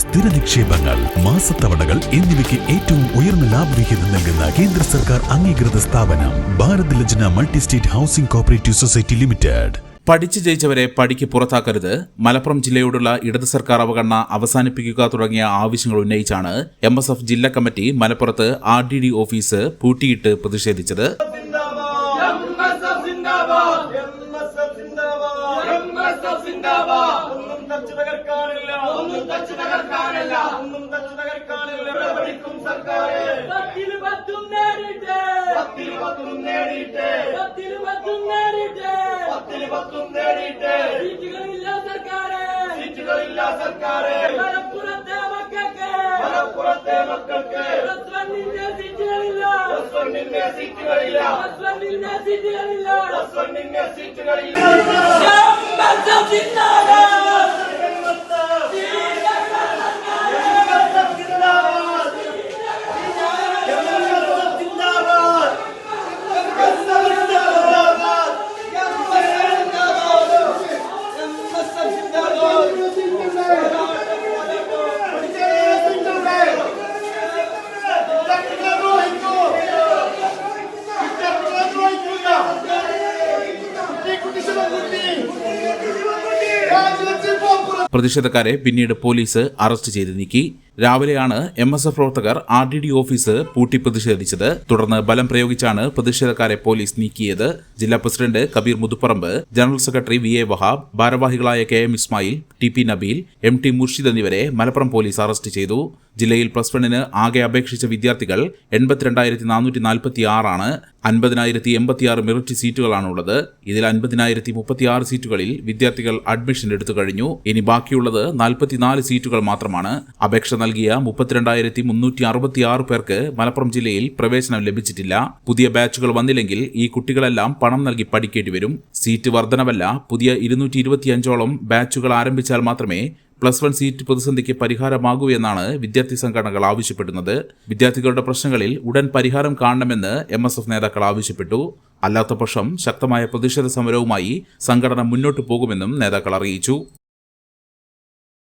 സ്ഥിര നിക്ഷേപങ്ങൾ മാസത്തവണകൾ എന്നിവയ്ക്ക് ഏറ്റവും ഉയർന്ന ലാഭവിഹിതം നൽകുന്ന കേന്ദ്ര സർക്കാർ അംഗീകൃത സ്ഥാപനം Bharat Lajna multi state housing cooperative society limited. പഠിച്ചു ജയിച്ചവരെ പടിക്ക് പുറത്താക്കരുത്. മലപ്പുറം ജില്ലയോടുള്ള ഇടത് സർക്കാർ അവഗണന അവസാനിപ്പിക്കുക തുടങ്ങിയ ആവശ്യങ്ങൾ ഉന്നയിച്ചാണ് എം എസ് എഫ് ജില്ലാ കമ്മിറ്റി മലപ്പുറത്ത് ആർ ഡി ഡി ഓഫീസ് പൂട്ടിയിട്ട് പ്രതിഷേധിച്ചത്. സിന്ദാബാദ് എംഎസ്എഫ് സിന്ദാബാദ് എംഎസ്എഫ് സിന്ദാബാദ് ഒന്നും തച്ചു തകർക്കാനില്ല ഒന്നും തച്ചു തകർക്കാനില്ല ഒന്നും തച്ചു തകർക്കാനില്ല പഠിക്കും സർക്കാരെ. പത്തിൽ പത്തും നേരിട്ട്. പത്തിൽ പത്തും നേടിയിട്ട് പത്തിൽ പത്തും നേരിട്ട്. പത്തിൽ പത്തും നേടിയിട്ട് സീറ്റുകളില്ല സർക്കാരെ. സീറ്റുകളില്ല സർക്കാരെ. മലപ്പുറത്തെ മക്കൾക്ക്. മലപ്പുറത്തെ മക്കൾക്ക്. സീറ്റുകളില്ല. സീറ്റുകളില്ല. സീറ്റുകളില്ല. സീറ്റുകളില്ല. പ്രതിഷേധക്കാരെ പിന്നീട് പോലീസ് അറസ്റ്റ് ചെയ്ത് നീക്കി. രാവിലെയാണ് എം എസ് എഫ് പ്രവർത്തകർ ആർ ഡി ഡി ഓഫീസ് പൂട്ടി പ്രതിഷേധിച്ചത് തുടർന്ന് ബലം പ്രയോഗിച്ചാണ് പ്രതിഷേധക്കാരെ പോലീസ് നീക്കിയത്. ജില്ലാ president Kabeer Muthupparamb general secretary V A Wahab ഭാരവാഹികളായ K M Ismail T P Nabeel M T Murshid എന്നിവരെ മലപ്പുറം പോലീസ് അറസ്റ്റ് ചെയ്തു. ജില്ലയിൽ പ്ലസ് വണ്ണിന് ആകെ അപേക്ഷിച്ച വിദ്യാർത്ഥികൾ എൺപത്തിരണ്ടായിരത്തി നാനൂറ്റി നാൽപ്പത്തി ആറാണ് അൻപതിനായിരത്തി എൺപത്തിയാറ് മെറിറ്റ് സീറ്റുകളാണുള്ളത്. ഇതിൽ അൻപതിനായിരത്തി മുപ്പത്തിയാറ് സീറ്റുകളിൽ വിദ്യാർത്ഥികൾ അഡ്മിഷൻ എടുത്തു കഴിഞ്ഞു. ഇനി ബാക്കിയുള്ളത് നാൽപ്പത്തിനാല് സീറ്റുകൾ മാത്രമാണ്. അപേക്ഷ നൽകിയ മുപ്പത്തിരണ്ടായിരത്തി മുന്നൂറ്റി അറുപത്തിയാറ് പേർക്ക് മലപ്പുറം ജില്ലയിൽ പ്രവേശനം ലഭിച്ചിട്ടില്ല. പുതിയ ബാച്ചുകൾ വന്നില്ലെങ്കിൽ ഈ കുട്ടികളെല്ലാം പണം നൽകി പഠിക്കേണ്ടി വരും. സീറ്റ് വർധനവല്ല. പുതിയ ഇരുന്നൂറ്റി ഇരുപത്തിയഞ്ചോളം ബാച്ചുകൾ ആരംഭിച്ചാൽ മാത്രമേ പ്ലസ് വൺ സീറ്റ് പ്രതിസന്ധിക്ക് പരിഹാരമാകൂ എന്നാണ് വിദ്യാർത്ഥി സംഘടനകൾ ആവശ്യപ്പെടുന്നത്. വിദ്യാർത്ഥികളുടെ പ്രശ്നങ്ങളിൽ ഉടൻ പരിഹാരം കാണണമെന്ന് എം എസ് എഫ് നേതാക്കൾ ആവശ്യപ്പെട്ടു. അല്ലാത്തപക്ഷം ശക്തമായ പ്രതിഷേധ സമരവുമായി സംഘടന മുന്നോട്ടു പോകുമെന്നും നേതാക്കൾ അറിയിച്ചു.